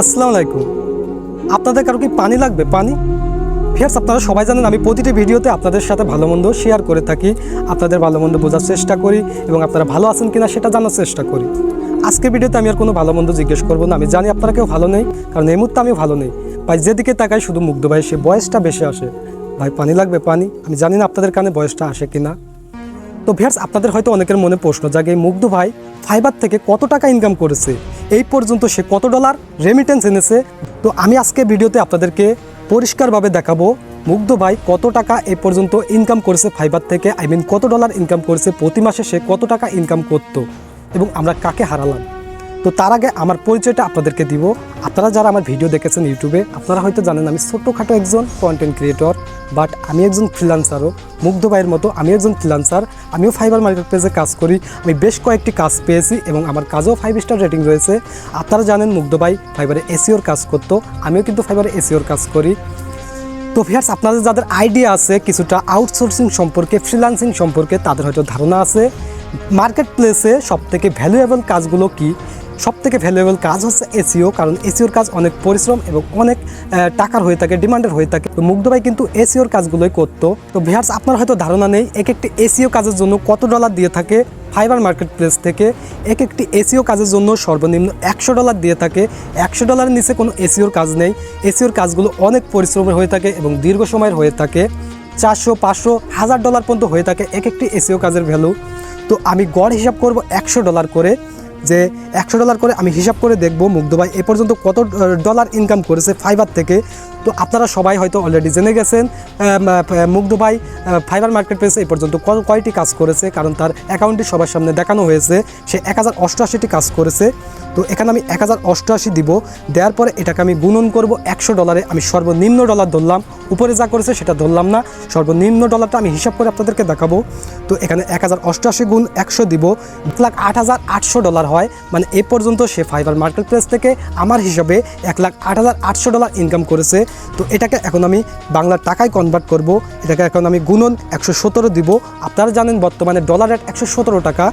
আসসালামু আলাইকুম। আপনাদের কারও কি পানি লাগবে? পানি? ফিয়ার্স আপনারা সবাই জানেন আমি প্রতিটি ভিডিওতে আপনাদের সাথে ভালো মন্দ শেয়ার করে থাকি। আপনাদের ভালো মন্দ বোঝার চেষ্টা করি এবং আপনারা ভালো আছেন কিনা সেটা জানার চেষ্টা করি। আজকের ভিডিওতে আমি আর কোনো ভালো মন্দ জিজ্ঞেস করব না। আমি জানি আপনারা কেউ ভালো নেই, কারণ এই মুহূর্তে আমি ভালো নেই। ভাই, যেদিকে তাকাই শুধু মুগ্ধ ভাই, সে বয়সটা বেশি আসে। ভাই, পানি লাগবে? পানি? আমি জানি না আপনাদের কানে বয়সটা আসে কিনা। তো ভিয়ার্স আপনাদের হয়তো অনেকের মনে প্রশ্ন জাগে, মুগ্ধ ভাই, ফাইবার থেকে কত টাকা ইনকাম করেছে? এই পর্যন্ত সে কত ডলার রেমিটেন্স এনেছে? তো আমি আজকে ভিডিওতে আপনাদেরকে পরিষ্কারভাবে দেখাবো, মুগ্ধ ভাই, কত টাকা এই পর্যন্ত ইনকাম করেছে ফাইবার থেকে? আই মিন কত ডলার ইনকাম করেছে? প্রতি মাসে সে কত টাকা ইনকাম করতো? এবং আমরা কাকে হারালাম? তো তার আগে আমার পরিচয়টা আপনাদেরকে দিব। আপনারা যারা আমার ভিডিও দেখেছেন ইউটিউবে আপনারা হয়তো জানেন আমি ছোট্টখাটো একজন কন্টেন্ট ক্রিয়েটর বাট আমি একজন ফ্রিলান্সারও মুগ্ধ ভাইয়ের মতো আমি একজন ফ্রিলান্সার আমিও ফাইবার মার্কেট পেজে কাজ করি, আমি বেশ কয়েকটি কাজ পেয়েছি এবং আমার কাজেও ফাইভ স্টার রেটিং রয়েছে। আপনারা জানেন মুগ্ধ ভাই ফাইবারে এসিওর কাজ করতো, আমিও কিন্তু ফাইবারে এসিওর কাজ করি। তো ভিয়ার্স আপনাদের যাদের আইডিয়া আছে কিছুটা আউটসোর্সিং সম্পর্কে ফ্রিল্যান্সিং সম্পর্কে, তাদের হয়তো ধারণা আছে। মার্কেট প্লেসে সব থেকে ভ্যালুয়েবল কাজগুলো কি? সব থেকে ভ্যালুয়েবল কাজ হচ্ছে এসিও কারণ এসিওর কাজ অনেক পরিশ্রম এবং অনেক টাকার হয়ে থাকে ডিমান্ডের হয়ে থাকে। তো মুগ্ধ ভাই কিন্তু এসিওর কাজগুলোই করতো। তো ভিয়ার্স আপনার হয়তো ধারণা নেই এক একটি এসিও কাজের জন্য কত ডলার দিয়ে থাকে ফাইবার মার্কেট প্লেস থেকে এক একটি এসিও কাজের জন্য সর্বনিম্ন একশো ডলার দিয়ে থাকে। একশো ডলারের নিচে কোনো এসিওর কাজ নেই। এসিওর কাজগুলো অনেক পরিশ্রমের হয়ে থাকে এবং দীর্ঘ সময়ের হয়ে থাকে। চারশো, পাঁচশো, হাজার ডলার পর্যন্ত হয়ে থাকে এক একটি এসিও কাজের ভ্যালু তো আমি গড় হিসাব করব একশো ডলার করে। যে একশো ডলার করে আমি হিসাব করে দেখব মুগ্ধ ভাই। এ পর্যন্ত কত ডলার ইনকাম করেছে ফাইবার থেকে? তো আপনারা সবাই হয়তো অলরেডি জেনে গেছেন মুগ্ধ ভাই ফাইবার মার্কেট প্লেসে এই পর্যন্ত কয়টি কাজ করেছে? কারণ তার অ্যাকাউন্টটি সবার সামনে দেখানো হয়েছে, সে এক হাজার অষ্টআশিটি কাজ করেছে। তো এখানে আমি এক হাজার অষ্টআশি দিব, দেওয়ার পরে এটাকে আমি গুণন করব একশো ডলারে আমি সর্বনিম্ন ডলার ধরলাম উপরে যা করেছে সেটা ধরলাম না। সর্বনিম্ন ডলারটা আমি হিসাব করে আপনাদেরকে দেখাবো। তো এখানে এক হাজার অষ্টআশি গুণ একশো দিব। এক লাখ আট হাজার আটশো ডলার হয়। মানে এ পর্যন্ত সে ফাইবার মার্কেট প্লেস থেকে আমার হিসাবে এক লাখ আট হাজার আটশো ডলার ইনকাম করেছে। তো এটাকে এখন আমি বাংলার টাকায় কনভার্ট করব। এটাকে এখন আমি গুণন একশো সতেরো দিব। আপনারা জানেন বর্তমানে ডলার রেট একশো সতেরো টাকা।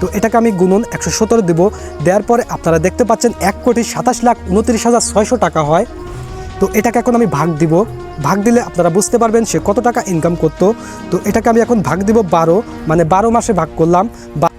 তো এটাকে আমি গুণন একশো সতেরো দেবো। দেওয়ার পরে আপনারা দেখতে পাচ্ছেন এক কোটি সাতাশ লাখ উনত্রিশ হাজার ছয়শো টাকা হয়। তো এটাকে এখন আমি ভাগ দিব। ভাগ দিলে আপনারা বুঝতে পারবেন সে কত টাকা ইনকাম করতো। তো এটাকে আমি এখন ভাগ দিব বারো মানে বারো মাসে ভাগ করলাম।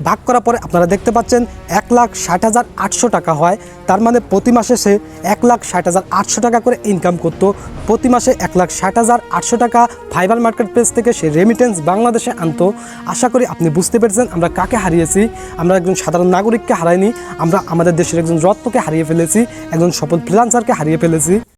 ভাগ করার পরে আপনারা দেখতে পাচ্ছেন এক লাখ ষাট হাজার আটশো টাকা হয়। তার মানে প্রতি মাসে সে এক লাখ ষাট হাজার আটশো টাকা করে ইনকাম করতো। প্রতি মাসে এক লাখ ষাট হাজার আটশো টাকা ফাইবার মার্কেট প্লেস থেকে সে রেমিটেন্স বাংলাদেশে আনতো। আশা করি আপনি বুঝতে পেরেছেন আমরা কাকে হারিয়েছি। আমরা একজন সাধারণ নাগরিককে হারাইনি। আমরা আমাদের দেশের একজন রত্নকে হারিয়ে ফেলেছি। একজন সফল ফ্রিলান্সারকে হারিয়ে ফেলেছি।